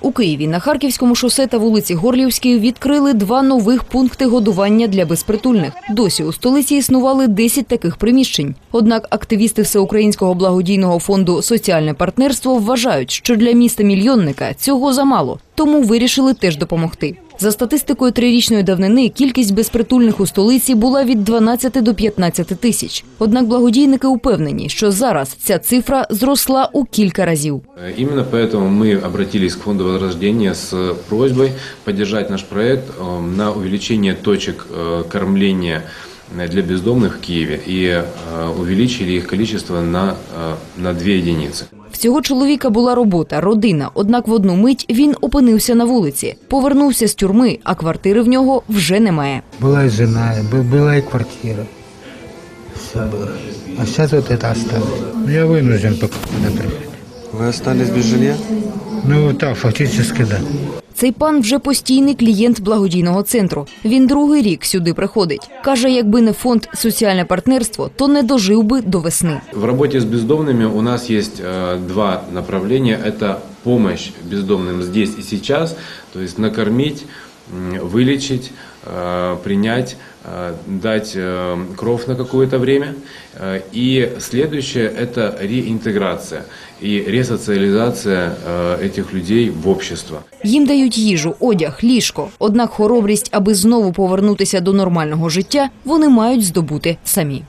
У Києві на Харківському шосе та вулиці Горлівській відкрили два нових пункти годування для безпритульних. Досі у столиці існували 10 таких приміщень. Однак активісти Всеукраїнського благодійного фонду Соціальне партнерство вважають, що для міста мільйонника цього замало, тому вирішили теж допомогти. За статистикою трирічної давнини кількість безпритульних у столиці була від 12 до 15 тисяч. Однак благодійники упевнені, що зараз ця цифра зросла у кілька разів. Э, Именно поэтому мы обратились к Фонду Возрождения с просьбой поддержать наш проект э, на увеличение точек э, кормления э, для бездомных в Киеве и э, увеличили их количество на, э, на две единицы. В цього чоловіка була робота, родина. Однак в одну мить він опинився на вулиці, повернувся з тюрми, а квартири в нього вже немає. Была и жена, и бы- была и квартира. Все было. А сейчас вот это осталось. Ну, Я вынужден пока сюда приехать. Вы остались без жилья? Ну, так, фактически, да. Цей пан вже постійний клієнт благодійного центру. Він другий рік сюди приходить. Каже, якби не фонд соціальне партнерство, то не дожив би до весни. В работе с бездомными у нас есть э, два направления. Это помощь бездомным здесь и сейчас, то есть накормить, м, вылечить, э, принять, э, дать э, кровь на какое-то время. Э, И следующее – это реинтеграция и ресоциализация э, этих людей в общество. Їм дають їжу, одяг, ліжко. Однак хоробрість, аби знову повернутися до нормального життя, вони мають здобути самі.